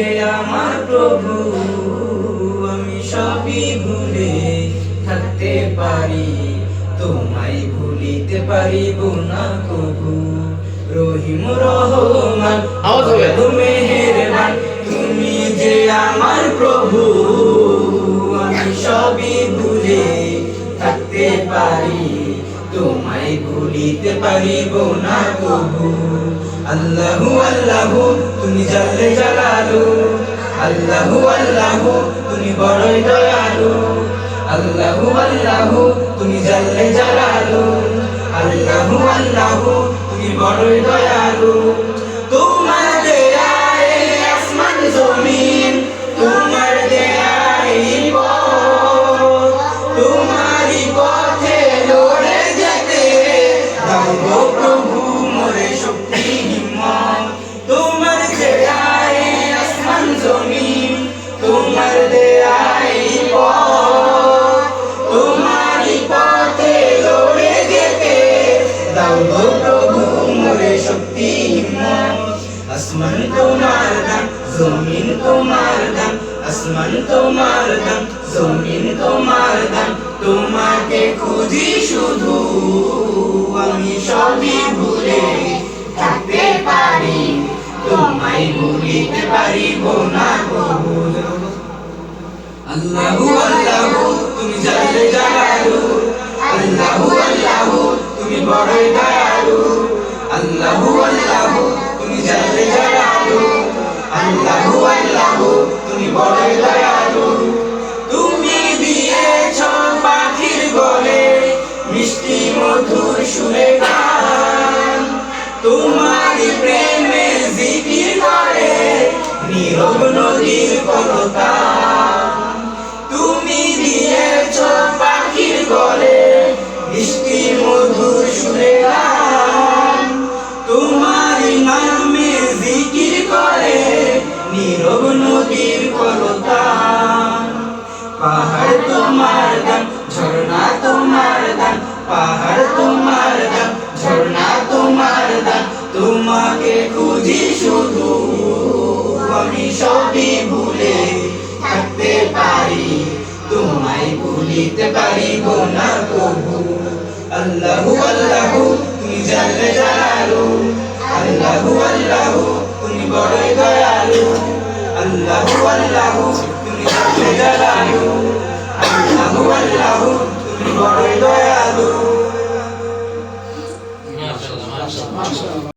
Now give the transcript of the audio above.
যে আমার প্রভু আমি সবই ভুলে থাকতে পারি। তোমায় ভুলিতে পারিব না কবু রহিম রহমান। মেহেরবান তুমি যে আমার প্রভু আমি সবই ভুলে থাকতে পারি। তোমায় ভুলিতে পারিব না কবু। আল্লাহু আল্লাহু, তুমি জানলে জালালু। আল্লাহু আল্লাহু, তুমি বড়ই দয়ালু। আল্লাহু আল্লাহু, তুমি জানলে জালালু। আল্লাহু আল্লাহু, তুমি বড়ই দয়ালু। দাও গো প্রভু, মোরে তোমাকে খুঁজি শুধু আমি সবই ভুলে থাকতে পারি। তোমায় ভুলিতে পারিব না প্রভু। আল্লাহু আল্লাহু। সুরে গান। তোমারই প্রেমে জিকির করে নীরব নদীর কলতান তুমি দিয়েছ পাখির গলে মিষ্টি মধুর সুরে গান। তোমারই নামে জিকির করে নীরব নদীর কলতান পাহাড় তোমার দান তোমায় ভুলিতে পারিব না প্রভু আল্লাহু আল্লাহু, তুমি জানলে জালালু। আল্লাহু আল্লাহু, তুমি বড়ই দয়ালু। আল্লাহু আল্লাহু, তুমি জানলে জালালু। আল্লাহু আল্লাহু